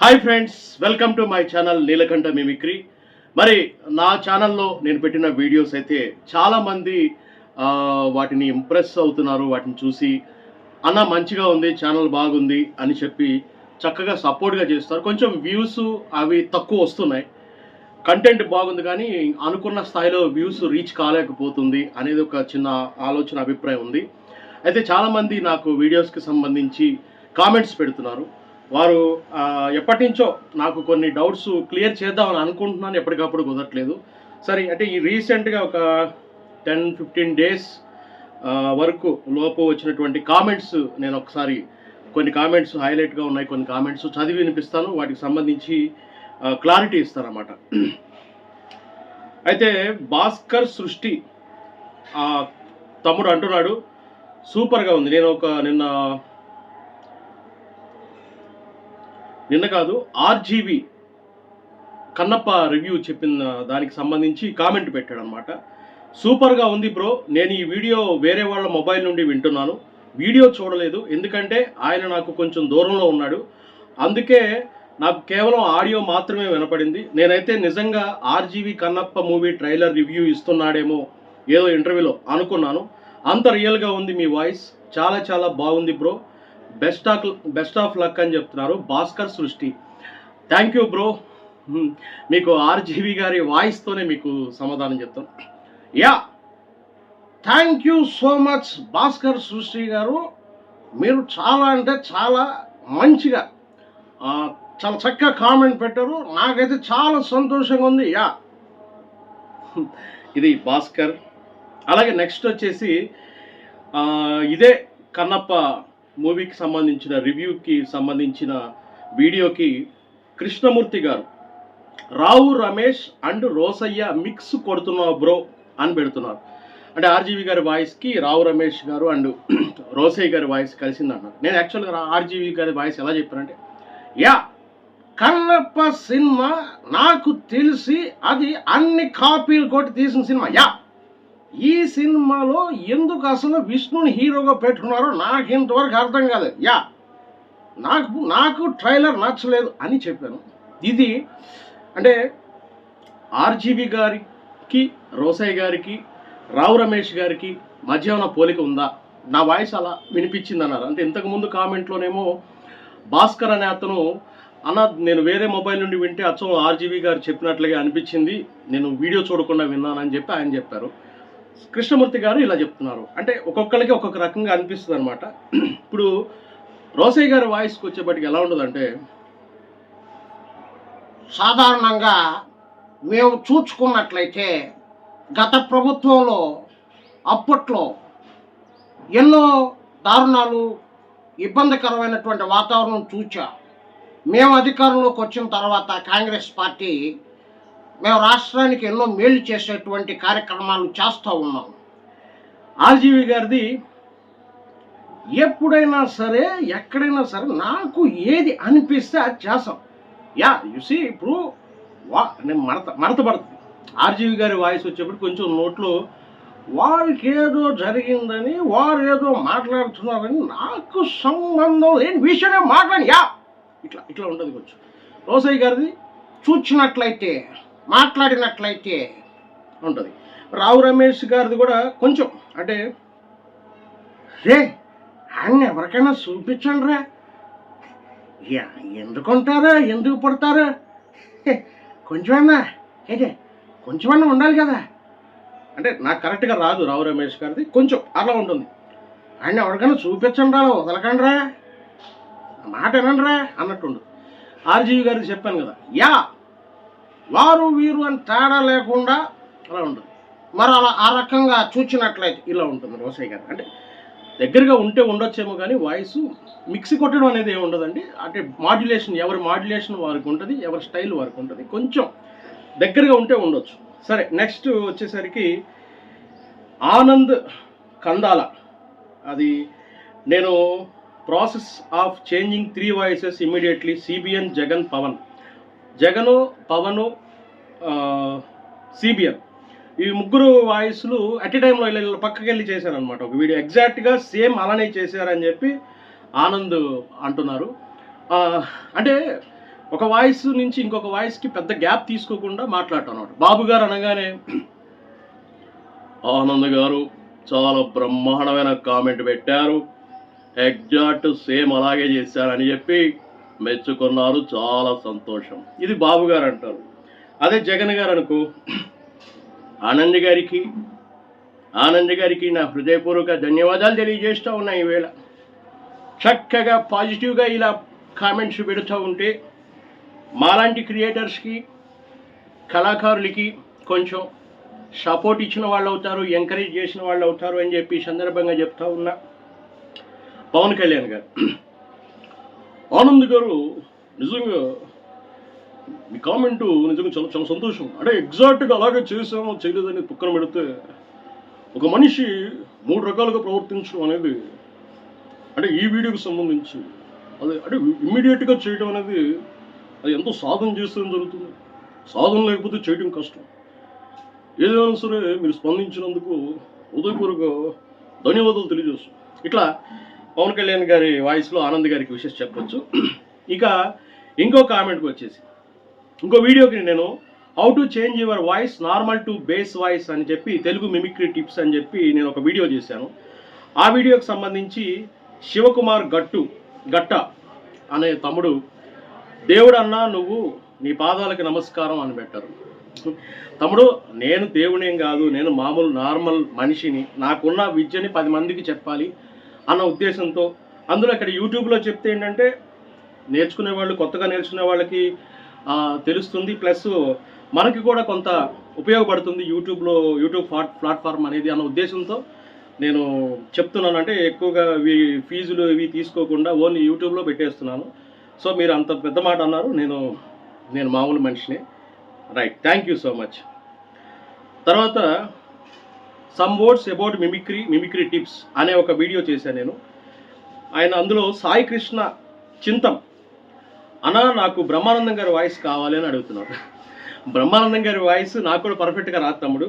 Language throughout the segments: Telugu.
Hi friends welcome to my channel Neelakantha mimicry మరి నా ఛానల్లో నేను పెట్టిన వీడియోస్ అయితే చాలామంది వాటిని ఇంప్రెస్ అవుతున్నారు వాటిని చూసి అన్న మంచిగా ఉంది ఛానల్ బాగుంది అని చెప్పి చక్కగా సపోర్ట్గా చేస్తారు. కొంచెం వ్యూస్ అవి తక్కువ వస్తున్నాయి. కంటెంట్ బాగుంది కానీ అనుకున్న స్థాయిలో వ్యూస్ రీచ్ కాలేకపోతుంది అనేది ఒక చిన్న ఆలోచన అభిప్రాయం ఉంది. అయితే చాలామంది నాకు వీడియోస్కి సంబంధించి కామెంట్స్ పెడుతున్నారు. వారు ఎప్పటి నుంచో నాకు కొన్ని డౌట్స్ క్లియర్ చేద్దామని అనుకుంటున్నాను ఎప్పటికప్పుడు కుదరట్లేదు. సరే అంటే ఈ రీసెంట్గా ఒక టెన్ ఫిఫ్టీన్ డేస్ వరకు లోపు వచ్చినటువంటి కామెంట్స్ నేను ఒకసారి కొన్ని కామెంట్స్ హైలైట్గా ఉన్నాయి కొన్ని కామెంట్స్ చదివి వినిపిస్తాను. వాటికి సంబంధించి క్లారిటీ ఇస్తానన్నమాట. అయితే భాస్కర్ సృష్టి తమ్ముడు అంటున్నాడు సూపర్గా ఉంది. నేను ఒక నిన్న నిన్న కాదు ఆర్జీవి కన్నప్ప రివ్యూ చెప్పిన దానికి సంబంధించి కామెంట్ పెట్టాడు అనమాట సూపర్గా ఉంది బ్రో నేను ఈ వీడియో వేరే వాళ్ళ మొబైల్ నుండి వింటున్నాను. వీడియో చూడలేదు. ఎందుకంటే ఆయన నాకు కొంచెం దూరంలో ఉన్నాడు. అందుకే నాకు కేవలం ఆడియో మాత్రమే వినపడింది. నేనైతే నిజంగా RGV Kannappa movie trailer review ఇస్తున్నాడేమో ఏదో ఇంటర్వ్యూలో అనుకున్నాను. అంత రియల్గా ఉంది మీ వాయిస్ చాలా చాలా బాగుంది bro best of best of luck అని చెప్తున్నారు. Bhaskar Srishti. Thank you bro మీకు ఆర్జీవి గారి వాయిస్తోనే మీకు సమాధానం చెప్తాను yeah thank you so much Bhaskar Srishti garu. మీరు చాలా అంటే చాలా మంచిగా చాలా చక్కగా కామెంట్ పెట్టారు. నాకైతే చాలా సంతోషంగా ఉంది. యా ఇది భాస్కర్. అలాగే నెక్స్ట్ వచ్చేసి ఇదే కన్నప్ప మూవీకి సంబంధించిన రివ్యూకి సంబంధించిన వీడియోకి కృష్ణమూర్తి గారు రావు రమేష్ అండ్ రోసయ్య మిక్స్ కొడుతున్నావు బ్రో అని పెడుతున్నారు. అంటే ఆర్జీవి గారి వాయిస్కి రావు రమేష్ గారు అండ్ రోసయ్య గారి వాయిస్ కలిసిందన్నారు. నేను యాక్చువల్గా ఆర్జీవి గారి వాయిస్ ఎలా చెప్పానంటే యా కన్నప్ప సినిమా నాకు తెలిసి అది అన్ని కాపీలు కొట్టి తీసిన సినిమా యా. ఈ సినిమాలో ఎందుకు అసలు విష్ణుని హీరోగా పెట్టుకున్నారో నాకు ఇంతవరకు అర్థం కాదు యా నాకు నాకు ట్రైలర్ నచ్చలేదు అని చెప్పాను. ఇది అంటే ఆర్జీవి గారికి రోసయ్య గారికి రావు రమేష్ గారికి మధ్య ఉన్న పోలిక ఉందా? నా వాయిస్ అలా వినిపించింది అన్నారు అంటే ఇంతకుముందు కామెంట్లోనేమో భాస్కర్ అనే అతను అన్న నేను వేరే మొబైల్ నుండి వింటే అచ్చం ఆర్జీవి గారు చెప్పినట్లుగా అనిపించింది. నేను వీడియో చూడకుండా విన్నానని చెప్పి ఆయన చెప్పారు. కృష్ణమూర్తి గారు ఇలా చెప్తున్నారు. అంటే ఒక్కొక్కరికి ఒక్కొక్క రకంగా అనిపిస్తుంది అనమాట ఇప్పుడు రోసయ్య గారి వాయిస్కి వచ్చేప్పటికి ఎలా ఉండదంటే సాధారణంగా మేము చూచుకున్నట్లయితే గత ప్రభుత్వంలో అప్పట్లో ఎన్నో దారుణాలు ఇబ్బందికరమైనటువంటి వాతావరణం చూచా. మేము అధికారంలోకి వచ్చిన తర్వాత కాంగ్రెస్ పార్టీ మేము రాష్ట్రానికి ఎన్నో మేలు చేసేటువంటి కార్యక్రమాలు చేస్తూ ఉన్నాం. ఆర్జీవి గారిది ఎప్పుడైనా సరే ఎక్కడైనా సరే నాకు ఏది అనిపిస్తే అది చేస్తాం. యా యుసి ఇప్పుడు వా నేను మడత మడతపడుతుంది ఆర్జీవి గారి వాయిస్ వచ్చేప్పుడు కొంచెం నోట్లో వారికి ఏదో జరిగిందని వారు ఏదో మాట్లాడుతున్నారని నాకు సంబంధం లేని విషయమే మాట్లాడి యా! ఇట్లా ఇట్లా ఉంటుంది కొంచెం. రోసయ్య గారిది చూచినట్లయితే మాట్లాడినట్లయితే ఉంటుంది. రావు రమేష్ గారిది కూడా కొంచెం అంటే రే ఆయన ఎవరికైనా చూపించండి రా ఎందుకుంటారా ఎందుకు పడతారా? కొంచెమన్నా అయితే కొంచెమన్నా ఉండాలి కదా. అంటే నాకు కరెక్ట్గా రాదు రావు రమేష్ గారిది కొంచెం అలా ఉంటుంది. ఆయన ఎవరికైనా చూపించండి రా వదలకండి రా మాట వినండి రా అన్నట్టుండు ఆర్జీవి గారిది చెప్పాను కదా యా వారు వీరు అని తేడా లేకుండా అలా ఉంటుంది మరి అలా ఆ రకంగా చూచినట్లయితే ఇలా ఉంటుంది రోసయ్య గారు. అంటే దగ్గరగా ఉంటే ఉండొచ్చేమో కానీ వాయిస్ మిక్సీ కొట్టడం అనేది ఏమి ఉండదండి. అంటే మాడ్యులేషన్ ఎవరి మాడ్యులేషన్ వారికి ఉంటుంది ఎవరి స్టైల్ వారికి ఉంటుంది. కొంచెం దగ్గరగా ఉంటే ఉండొచ్చు. సరే నెక్స్ట్ వచ్చేసరికి ఆనంద్ కందాల. అది నేను process of changing three voices immediately CBN Jagan Pavan. Jagan Pavan CBN ఈ ముగ్గురు వాయిస్లు అట్ ఏ టైంలో వీళ్ళు పక్కకి వెళ్ళి చేశారనమాట ఒక వీడియో ఎగ్జాక్ట్గా సేమ్ అలానే చేశారని చెప్పి ఆనంద్ అంటున్నారు. అంటే ఒక వాయిస్ నుంచి ఇంకొక వాయిస్కి పెద్ద గ్యాప్ తీసుకోకుండా మాట్లాడటం అనమాట బాబు గారు అనగానే ఆనంద్ గారు చాలా బ్రహ్మాండమైన కామెంట్ పెట్టారు. ఎగ్జాక్ట్ సేమ్ అలాగే చేశారని చెప్పి మెచ్చుకున్నారు. చాలా సంతోషం. ఇది బాబు గారు అంటారు అదే జగన్ గారు అనుకో ఆనంద్ గారికి ఆనంద్ గారికి నా హృదయపూర్వక ధన్యవాదాలు తెలియజేస్తూ ఉన్నాయి ఈవేళ చక్కగా పాజిటివ్గా ఇలా కామెంట్స్ పెడుతూ ఉంటే మాలాంటి క్రియేటర్స్కి కళాకారులకి కొంచెం సపోర్ట్ ఇచ్చిన వాళ్ళు అవుతారు ఎంకరేజ్ చేసిన వాళ్ళు అవుతారు అని చెప్పి సందర్భంగా చెప్తా ఉన్నా. పవన్ కళ్యాణ్ గారు ఆనంద్ గారు నిజంగా మీ కామెంట్ నిజంగా చాలా చాలా సంతోషం. అంటే ఎగ్జాక్ట్గా అలాగే చేసామో చేయలేదని పక్కన పెడితే ఒక మనిషి మూడు రకాలుగా ప్రవర్తించడం అనేది అంటే ఈ వీడియోకి సంబంధించి అది అంటే ఇమ్మీడియట్గా చేయడం అనేది అది ఎంతో సాధన చేస్తేనే జరుగుతుంది. సాధన లేకపోతే చేయడం కష్టం. ఏదైనా సరే మీరు స్పందించినందుకు హృదయపూర్వక ధన్యవాదాలు తెలియజేస్తాం ఇట్లా పవన్ కళ్యాణ్ గారి వాయిస్లో ఆనంద్ గారికి విషెస్ చెప్పొచ్చు. ఇక ఇంకో కామెంట్కి వచ్చేసి ఇంకో వీడియోకి నేను how to change your voice normal to base voice అని చెప్పి తెలుగు మిమిక్రీ టిప్స్ అని చెప్పి నేను ఒక వీడియో చేశాను. ఆ వీడియోకి సంబంధించి శివకుమార్ గట్టు గట్ట అనే తమ్ముడు దేవుడన్నా నువ్వు నీ పాదాలకి నమస్కారం అని పెట్టారు. తమ్ముడు నేను దేవుడేం కాదు నేను మామూలు నార్మల్ మనిషిని నాకున్న విద్యని పది మందికి చెప్పాలి అన్న ఉద్దేశంతో. అందులో ఇక్కడ యూట్యూబ్లో చెప్తే ఏంటంటే నేర్చుకునే వాళ్ళు కొత్తగా నేర్చుకునే వాళ్ళకి తెలుస్తుంది. ప్లస్ మనకి కూడా కొంత ఉపయోగపడుతుంది యూట్యూబ్లో యూట్యూబ్ ప్లాట్ ప్లాట్ఫామ్ అనేది అన్న ఉద్దేశంతో నేను చెప్తున్నాను అంటే ఎక్కువగా ఇవి ఫీజులు ఇవి తీసుకోకుండా ఓన్లీ యూట్యూబ్లో పెట్టేస్తున్నాను. సో మీరు అంత పెద్ద మాట అన్నారు. నేను నేను మామూలు మనిషిని. Right. Thank you so much. తర్వాత some words about mimicry mimicry tips అనే ఒక వీడియో చేశాను నేను. ఆయన అందులో సాయి కృష్ణ చింతం అన్నా నాకు బ్రహ్మానందం గారి వాయిస్ కావాలి అని అడుగుతున్నాడు బ్రహ్మానందం గారి వాయిస్ నాకు కూడా పర్ఫెక్ట్గా రాదు తమ్ముడు.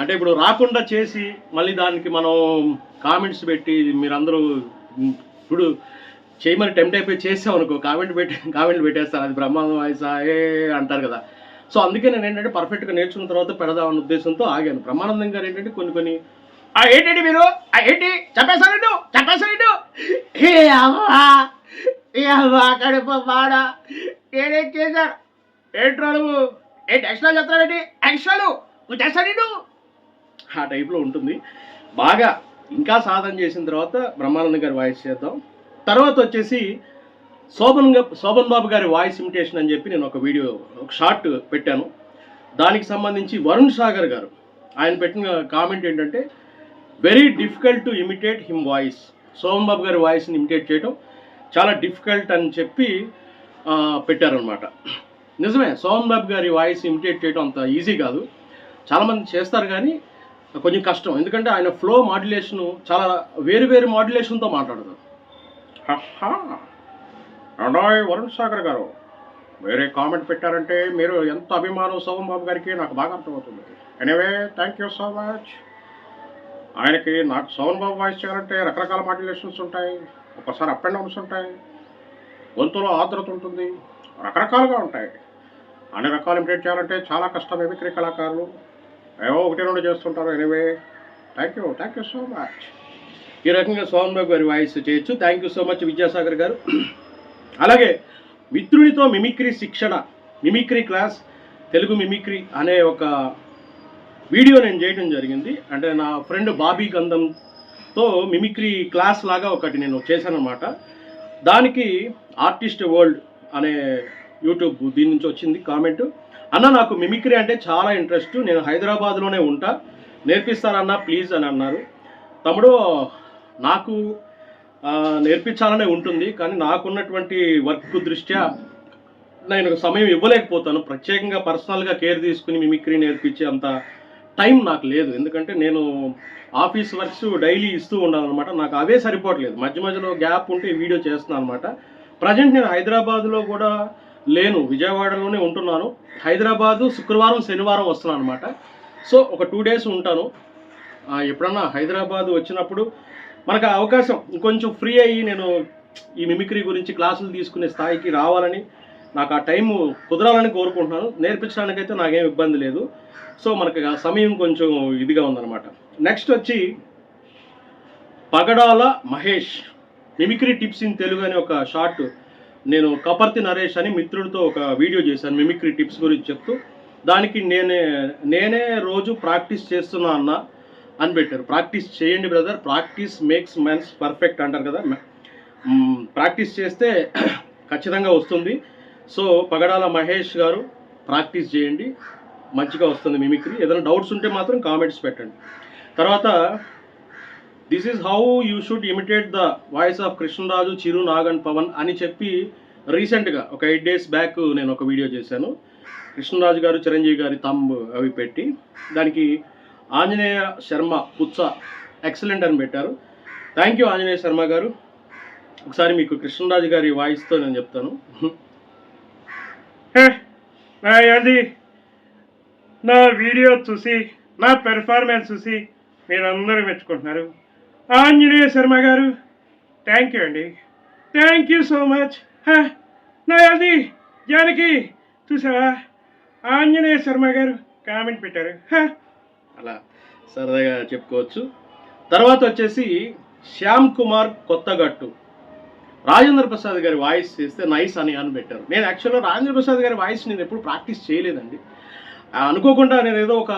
అంటే ఇప్పుడు రాకుండా చేసి మళ్ళీ దానికి మనం కామెంట్స్ పెట్టి మీరందరూ ఇప్పుడు చేయమని టెంప్ట్ అయిపోయి చేసాం అనుకో కామెంట్ పెట్టి కామెంట్ పెట్టేస్తారు అది బ్రహ్మానందం వాయిస్? ఏ అంటారు కదా. సో అందుకే నేను ఏంటంటే పర్ఫెక్ట్గా నేర్చుకున్న తర్వాత పెడదామన్న ఉద్దేశంతో ఆగాను. బ్రహ్మానందం గారు ఏంటంటే కొన్ని కొన్ని ఆ ఏంటండి మీరు? ఆ ఏంటి? చెప్పేశారండు చెప్పేశారండు ఏ అమ్మా ఏ అమ్మా కడుపు మాడ నేనేం చేశారు ఏంట్రా నువ్వు? ఏంటి ఎక్స్ట్రా చెప్తావేంటి ఎక్స్ట్రాలు నువ్వు చేస్తాడు ఆ టైప్లో ఉంటుంది. బాగా ఇంకా సాధన చేసిన తర్వాత బ్రహ్మానంద గారి వాయిస్ చేద్దాం. తర్వాత వచ్చేసి శోభన్ శోభన్ బాబు గారి వాయిస్ ఇమిటేషన్ అని చెప్పి నేను ఒక వీడియో ఒక షార్ట్ పెట్టాను. దానికి సంబంధించి వరుణ్ సాగర్ గారు ఆయన పెట్టిన కామెంట్ ఏంటంటే very difficult to imitate him voice Sobhan Babu గారి వాయిస్ని ఇమిటేట్ చేయడం చాలా డిఫికల్ట్ అని చెప్పి పెట్టారనమాట నిజమే శోభన్ బాబు గారి వాయిస్ ఇమిటేట్ చేయడం అంత ఈజీ కాదు. చాలామంది చేస్తారు కానీ కొంచెం కష్టం. ఎందుకంటే ఆయన ఫ్లో మాడ్యులేషన్ చాలా వేరు వేరు మాడ్యులేషన్తో మాట్లాడతారు. రండోయ్ వరుణ్ సాగర్ గారు వేరే కామెంట్ పెట్టారంటే మీరు ఎంత అభిమానం సోమం బాబు గారికి నాకు బాగా అర్థమవుతుంది. Anyway thank you so much ఆయనకి నాకు సోమన్ బాబు వాయిస్ చేయాలంటే రకరకాల మాడ్యులేషన్స్ ఉంటాయి ఒక్కసారి అప్ అండ్ డౌన్స్ ఉంటాయి గొంతులో ఆర్ద్రత ఉంటుంది రకరకాలుగా ఉంటాయి. అన్ని రకాలు ఇంప్లీట్ చేయాలంటే చాలా కష్టం మిమిక్రీ కళాకారులు. ఏవో ఒకటి రెండు చేస్తుంటారు anyway thank you thank you so much ఈ రకంగా సోమన్ బాబు గారి వాయిస్ చేయొచ్చు. Thank you so much Vidyasagar గారు. అలాగే మిత్రునితో మిమిక్రీ శిక్షణ మిమిక్రీ క్లాస్ తెలుగు మిమిక్రీ అనే ఒక వీడియో నేను చేయడం జరిగింది. అంటే నా ఫ్రెండ్ బాబీ గంధంతో మిమిక్రీ క్లాస్ లాగా ఒకటి నేను చేశానమాట దానికి ఆర్టిస్ట్ వరల్డ్ అనే యూట్యూబ్ దీని నుంచి వచ్చింది కామెంట్. అన్న నాకు మిమిక్రీ అంటే చాలా ఇంట్రెస్ట్. నేను హైదరాబాద్లోనే ఉంటా. నేర్పిస్తారన్నా ప్లీజ్ అని అన్నారు. తమ్ముడు నాకు నేర్పించాలనే ఉంటుంది కానీ నాకున్నటువంటి వర్క్ దృష్ట్యా నేను సమయం ఇవ్వలేకపోతాను. ప్రత్యేకంగా పర్సనల్గా కేర్ తీసుకుని మిమిక్రీ నేర్పించే అంత టైం నాకు లేదు. ఎందుకంటే నేను ఆఫీస్ వర్క్స్ డైలీ ఇస్తూ ఉండాలన్నమాట. నాకు అవే సరిపోవట్లేదు. మధ్య మధ్యలో గ్యాప్ ఉంటే వీడియో చేస్తున్నాను అనమాట ప్రజెంట్ నేను హైదరాబాద్లో కూడా లేను. విజయవాడలోనే ఉంటున్నాను. హైదరాబాదు శుక్రవారం శనివారం వస్తున్నాను అనమాట సో ఒక టూ డేస్ ఉంటాను. ఎప్పుడన్నా హైదరాబాద్ వచ్చినప్పుడు మనకు అవకాశం ఇంకొంచెం ఫ్రీ అయ్యి నేను ఈ మిమిక్రీ గురించి క్లాసులు తీసుకునే స్థాయికి రావాలని నాకు ఆ టైము కుదరాలని కోరుకుంటున్నాను. నేర్పించడానికైతే నాకేం ఇబ్బంది లేదు. సో మనకు సమయం కొంచెం ఇదిగా ఉందన్నమాట. నెక్స్ట్ వచ్చి Pagadala Mahesh mimicry tips in Telugu అని ఒక షార్ట్ నేను కపర్తి నరేష్ అని మిత్రుడితో ఒక వీడియో చేశాను మిమిక్రీ టిప్స్ గురించి చెప్తూ. దానికి నేనే నేనే రోజు ప్రాక్టీస్ చేస్తున్నా అన్న అని పెట్టారు ప్రాక్టీస్ చేయండి brother. Practice makes mens perfect అంటారు కదా. ప్రాక్టీస్ చేస్తే ఖచ్చితంగా వస్తుంది. సో పగడాల మహేష్ గారు ప్రాక్టీస్ చేయండి. మంచిగా వస్తుంది మిమిక్రీ. ఏదైనా డౌట్స్ ఉంటే మాత్రం కామెంట్స్ పెట్టండి. తర్వాత this is how you should imitate the voice of Krishnaraju Chiru Nagan Pavan అని చెప్పి రీసెంట్గా ఒక ఎయిట్ డేస్ బ్యాక్ నేను ఒక వీడియో చేశాను. కృష్ణరాజు గారు చిరంజీవి గారి తంబ్ అవి పెట్టి దానికి ఆంజనేయ శర్మ పుచ్చ ఎక్సలెంట్ అని పెట్టారు. థ్యాంక్ యూ ఆంజనేయ శర్మ గారు. ఒకసారి మీకు కృష్ణరాజు గారి వాయిస్తో నేను చెప్తాను. అది నా వీడియో చూసి నా పెర్ఫార్మెన్స్ చూసి మీరందరూ మెచ్చుకుంటున్నారు. ఆంజనేయ శర్మ గారు థ్యాంక్ యూ అండి. థ్యాంక్ యూ సో మచ్ నా అది జానకి చూసావా? ఆంజనేయ శర్మ గారు కామెంట్ పెట్టారు. హా అలా సరదాగా చెప్పుకోవచ్చు. తర్వాత వచ్చేసి శ్యామ్ కుమార్ కొత్తగట్టు. రాజేంద్ర ప్రసాద్ గారి వాయిస్ చేస్తే నైస్ అని అని పెట్టారు. నేను యాక్చువల్గా రాజేంద్ర ప్రసాద్ గారి వాయిస్ నేను ఎప్పుడు ప్రాక్టీస్ చేయలేదండి. అనుకోకుండా నేను ఏదో ఒక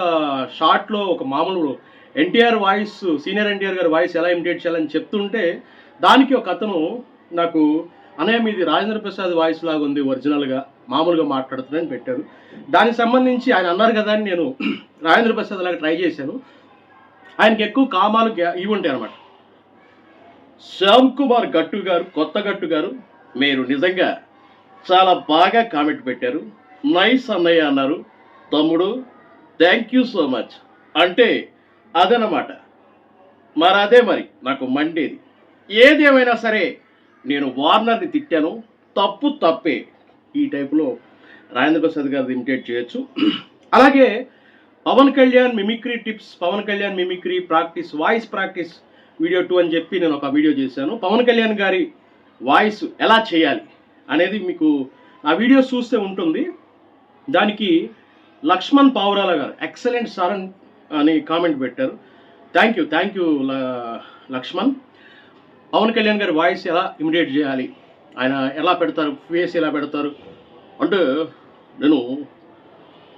షార్ట్లో ఒక మామూలు ఎన్టీఆర్ వాయిస్ సీనియర్ ఎన్టీఆర్ గారి వాయిస్ ఎలా ఇమిటేట్ చేయాలని చెప్తుంటే దానికి ఒక అతను నాకు అనయ్య మీది రాజేంద్ర ప్రసాద్ వాయిస్ లాగా ఉంది ఒరిజినల్గా. మామూలుగా మాట్లాడుతున్నాయని పెట్టారు. దానికి సంబంధించి ఆయన అన్నారు కదా అని నేను రాజేంద్ర ప్రసాద్ లాగా ట్రై చేశాను. ఆయనకి ఎక్కువ కామాలు ఇవి ఉంటాయి అనమాట శ్యామ్ కుమార్ గట్టు గారు కొత్త గట్టు గారు మీరు నిజంగా చాలా బాగా కామెంట్ పెట్టారు. నైస్ అన్నయ్య అన్నారు. తమ్ముడు థ్యాంక్ యూ సో మచ్ అంటే అదనమాట మరి అదే మరి నాకు మండేది. ఏది ఏమైనా సరే నేను వార్నర్ని తిట్టాను. తప్పు తప్పే. ఈ టైప్లో రాజేంద్ర ప్రసాద్ గారు ఇమిటేట్ చేయొచ్చు. అలాగే Pavan Kalyan mimicry tips Pavan Kalyan mimicry practice voice practice video two అని చెప్పి నేను ఒక వీడియో చేశాను. పవన్ కళ్యాణ్ గారి వాయిస్ ఎలా చేయాలి అనేది మీకు ఆ వీడియో చూస్తే ఉంటుంది. దానికి లక్ష్మణ్ పావురాల గారు ఎక్సలెంట్ సార్ అని- అని కామెంట్ పెట్టారు. Thank you thank you Lakshman. Pavan Kalyan గారి వాయిస్ ఎలా ఇమిడియేట్ చేయాలి? ఆయన ఎలా పెడతారు? ఫేస్ ఎలా పెడతారు? అంటే నేను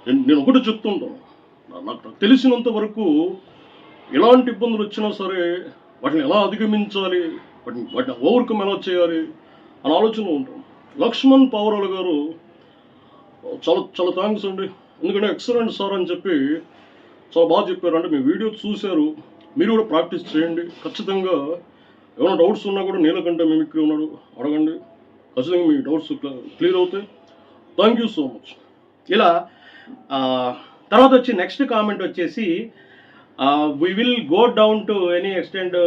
నేను నేను ఒకటి చెప్తుంటాను నాకు తెలిసినంత వరకు ఎలాంటి ఇబ్బందులు వచ్చినా సరే వాటిని ఎలా అధిగమించాలి? వాటిని వాటిని ఓవర్కమ్ ఎలా చేయాలి? అని ఆలోచన ఉంటాం. లక్ష్మణ్ పావురాలు గారు చాలా చాలా థ్యాంక్స్ అండి. ఎందుకంటే ఎక్సలెంట్ సార్ అని చెప్పి చాలా బాగా చెప్పారు అంటే మీ వీడియో చూశారు. మీరు కూడా ప్రాక్టీస్ చేయండి. ఖచ్చితంగా ఏమైనా డౌట్స్ ఉన్నా కూడా నీలకంఠ మిమిక్రీ ఉన్నాడు. అడగండి. ఖచ్చితంగా మీ డౌట్స్ క్లియర్ అవుతాయి. థ్యాంక్ యూ సో మచ్ ఇలా తర్వాత వచ్చి నెక్స్ట్ కామెంట్ వచ్చేసి we will go down to any extend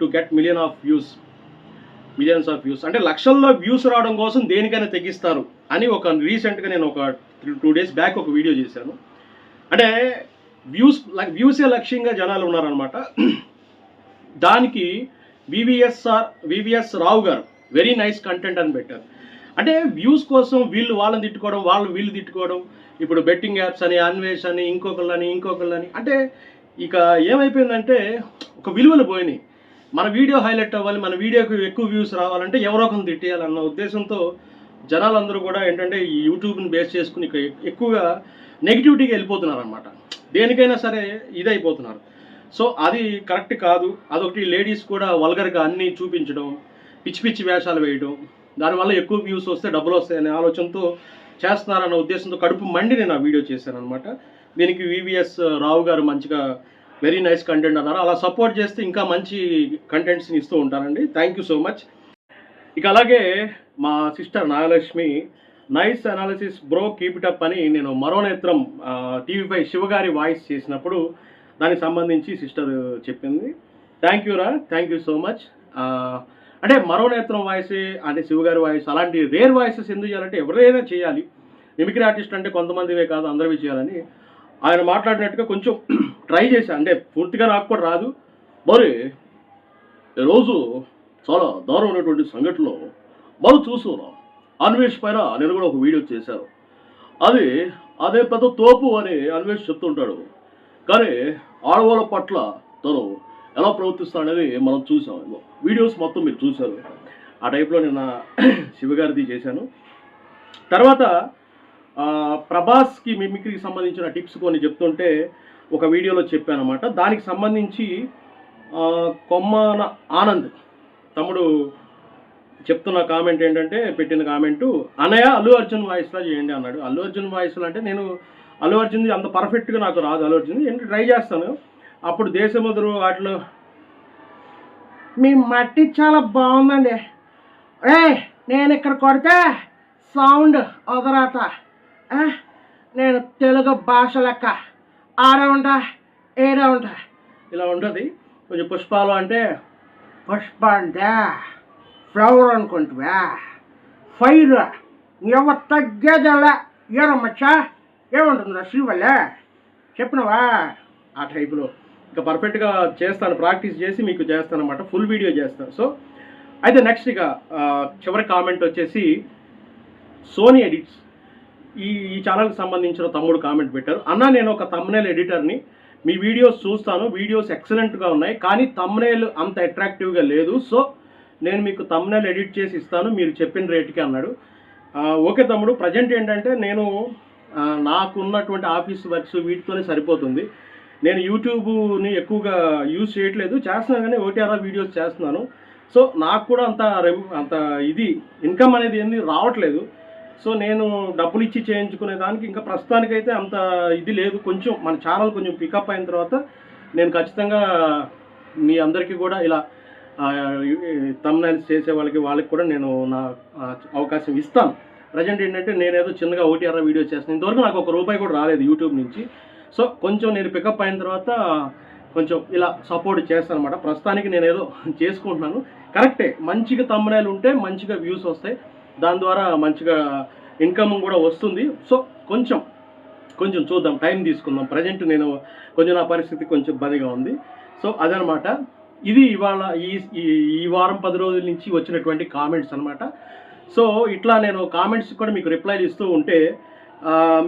to get million of views millions of views అంటే లక్షల్లో వ్యూస్ రావడం కోసం దేనికైనా తెగిస్తారు అని ఒక రీసెంట్గా నేను ఒక టూ డేస్ బ్యాక్ ఒక వీడియో చేశాను. అంటే వ్యూస్ వ్యూసే లక్ష్యంగా జనాలు ఉన్నారనమాట దానికి వివిఎస్ఆర్ వివిఎస్ రావు గారు. వెరీ నైస్ కంటెంట్ అని పెట్టారు. అంటే వ్యూస్ కోసం వీళ్ళు వాళ్ళని తిట్టుకోవడం వాళ్ళు వీళ్ళు తిట్టుకోవడం ఇప్పుడు బెట్టింగ్ యాప్స్ అని అన్వేష్ అని ఇంకొకళ్ళని ఇంకొకళ్ళని అంటే ఇక ఏమైపోయిందంటే ఒక విలువలు పోయినాయి. మన వీడియో హైలైట్ అవ్వాలి మన వీడియోకి ఎక్కువ వ్యూస్ రావాలంటే ఎవరో ఒకరిని తిట్టేయాలన్న ఉద్దేశంతో జనాలందరూ కూడా ఏంటంటే ఈ యూట్యూబ్ని బేస్ చేసుకుని ఎక్కువగా నెగిటివిటీకి వెళ్ళిపోతున్నారు అనమాట దేనికైనా సరే ఇదైపోతున్నారు. సో అది కరెక్ట్ కాదు. అదొకటి లేడీస్ కూడా వల్గర్గా అన్నీ చూపించడం పిచ్చి పిచ్చి వేషాలు వేయడం దానివల్ల ఎక్కువ వ్యూస్ వస్తే డబ్బులు వస్తాయనే ఆలోచనతో చేస్తున్నారన్న ఉద్దేశంతో కడుపు మండి నేను ఆ వీడియో చేశాను అనమాట దీనికి వివిఎస్ uh, రావు గారు మంచిగా వెరీ నైస్ కంటెంట్ అన్నారు. అలా సపోర్ట్ చేస్తే ఇంకా మంచి కంటెంట్స్ని ఇస్తూ ఉంటానండి. థ్యాంక్ యూ సో మచ్ ఇక అలాగే మా sister Nagalakshmi nice analysis bro keep it up అని నేను మరో నేత్రం uh, టీవీపై శివగారి వాయిస్ చేసినప్పుడు దానికి సంబంధించి సిస్టర్ చెప్పింది. థ్యాంక్ యూ రా థ్యాంక్ యూ సో మచ్ అంటే మరో నేత్రం వాయిస్ అంటే శివగారి వాయిస్ అలాంటి రేర్ వాయిసెస్ ఎందుకు చేయాలంటే ఎవరైనా చేయాలి. మిమిక్రీ ఆర్టిస్ట్ అంటే కొంతమందివే కాదు అందరివి చేయాలని. ఆయన మాట్లాడినట్టుగా కొంచెం ట్రై చేశాను అంటే పూర్తిగా నాకు కూడా రాదు. మరి ఈరోజు చాలా దారుణమైనటువంటి సంఘటనలో మనం చూస్తున్నాం. అన్వేష్ పైన నేను కూడా ఒక వీడియో చేశాను. అది అదే పెద్ద తోపు అని అన్వేష్ చెప్తుంటాడు. కానీ ఆడవాళ్ళ పట్ల తను ఎలా ప్రవర్తిస్తాడనేది మనం చూసాం. వీడియోస్ మొత్తం మీరు చూశారు. ఆ టైప్లో నిన్న శివగారిది చేశాను. తర్వాత ప్రభాస్కి మిమిక్రీకి సంబంధించిన టిప్స్ కొన్ని చెప్తుంటే ఒక వీడియోలో చెప్పాను అనమాట దానికి సంబంధించి కొమ్మన కొమ్మాన ఆనంద్ తమ్ముడు చెప్తున్న కామెంట్ ఏంటంటే పెట్టిన కామెంటు అనయ అల్లు అర్జున్ వాయిస్లా చేయండి అన్నాడు. అల్లు అర్జున్ వాయిస్లో అంటే నేను అల్లు అంత పర్ఫెక్ట్గా నాకు రాదు అల్లు అర్జున్ ఏంటి ట్రై చేస్తాను? అప్పుడు దేశముదురు వాటిలో మీ మట్టి చాలా బాగుందండి. ఏ నేను ఇక్కడ కొడితే సౌండ్ వదరాత నేను తెలుగు భాష లెక్క. ఆడే ఉంటా ఏడే ఉంటా. ఇలా ఉంటుంది. కొంచెం పుష్పాలు అంటే పుష్ప అంటే ఫ్లవర్ అనుకుంటువా? ఫైర్. ఎవ తగ్గేదల్లా ఏరమ్మచ్చా ఏముంటుందిరా శ్రీవల్లే చెప్పినవా? ఆ టైపులో ఇంకా పర్ఫెక్ట్గా చేస్తాను ప్రాక్టీస్ చేసి మీకు చేస్తాను అనమాట ఫుల్ వీడియో చేస్తాను. సో అయితే నెక్స్ట్ ఇక చివరి కామెంట్ వచ్చేసి సోనీ ఎడిట్స్ ఈ ఈ ఛానల్కి సంబంధించిన తమ్ముడు కామెంట్ పెట్టారు. అన్న నేను ఒక తమ్నేల్ ఎడిటర్ని మీ వీడియోస్ చూస్తాను వీడియోస్ ఎక్సలెంట్గా ఉన్నాయి కానీ తమ్నేల్ అంత అట్రాక్టివ్గా లేదు. సో నేను మీకు తమ్నేల్ ఎడిట్ చేసి ఇస్తాను మీరు చెప్పిన రేటుకి అన్నాడు. ఓకే తమ్ముడు ప్రజెంట్ ఏంటంటే నేను నాకున్నటువంటి ఆఫీస్ వర్క్స్ వీటితోనే సరిపోతుంది. నేను యూట్యూబ్ని ఎక్కువగా యూజ్ చేయట్లేదు. చేస్తున్నాను కానీ ఓటీఆర్ఆర్ వీడియోస్ చేస్తున్నాను. సో నాకు కూడా అంత అంత ఇది ఇన్కమ్ అనేది ఏంది రావట్లేదు. సో నేను డబ్బులు ఇచ్చి చేయించుకునే దానికి ఇంకా ప్రస్తుతానికైతే అంత ఇది లేదు. కొంచెం మన ఛానల్ కొంచెం పికప్ అయిన తర్వాత నేను ఖచ్చితంగా మీ అందరికీ కూడా ఇలా తమ్నైల్స్ చేసే వాళ్ళకి వాళ్ళకి కూడా నేను నా అవకాశం ఇస్తాను. ప్రజెంట్ ఏంటంటే నేనేదో చిన్నగా ఓటీఆర్ వీడియో చేస్తాను ఇంతవరకు నాకు ఒక రూపాయి కూడా రాలేదు యూట్యూబ్ నుంచి. సో కొంచెం నేను పికప్ అయిన తర్వాత కొంచెం ఇలా సపోర్ట్ చేస్తాను అనమాట ప్రస్తుతానికి నేను ఏదో చేసుకుంటున్నాను కరెక్టే మంచిగా తమ్మునేలు ఉంటే మంచిగా వ్యూస్ వస్తాయి. దాని ద్వారా మంచిగా ఇన్కమ్ కూడా వస్తుంది. సో కొంచెం కొంచెం చూద్దాం టైం తీసుకుందాం. ప్రజెంట్ నేను కొంచెం నా పరిస్థితి కొంచెం ఇబ్బందిగా ఉంది. సో అదనమాట. ఇది ఇవాళ ఈ ఈ- ఈ వారం పది రోజుల నుంచి వచ్చినటువంటి కామెంట్స్ అనమాట సో ఇట్లా నేను కామెంట్స్ కూడా మీకు రిప్లైలు ఇస్తూ ఉంటే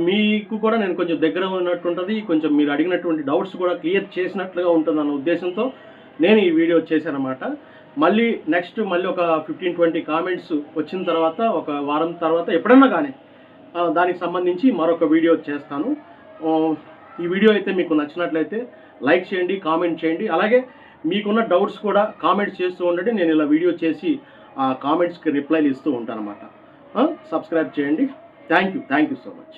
మీకు కూడా నేను కొంచెం దగ్గర ఉన్నట్టు ఉంటుంది కొంచెం మీరు అడిగినటువంటి డౌట్స్ కూడా క్లియర్ చేసినట్లుగా ఉంటుంది అన్న ఉద్దేశంతో నేను ఈ వీడియో చేశానమాట మళ్ళీ నెక్స్ట్ మళ్ళీ ఒక ఫిఫ్టీన్ ట్వంటీ కామెంట్స్ వచ్చిన తర్వాత ఒక వారం తర్వాత ఎప్పుడన్నా కానీ దానికి సంబంధించి మరొక వీడియో చేస్తాను. ఈ వీడియో అయితే మీకు నచ్చినట్లయితే లైక్ చేయండి కామెంట్ చేయండి. అలాగే మీకున్న డౌట్స్ కూడా కామెంట్స్ చేస్తూ ఉండండి నేను ఇలా వీడియో చేసి కామెంట్స్కి రిప్లైలు ఇస్తూ ఉంటాను అనమాట సబ్స్క్రైబ్ చేయండి. Thank you thank you so much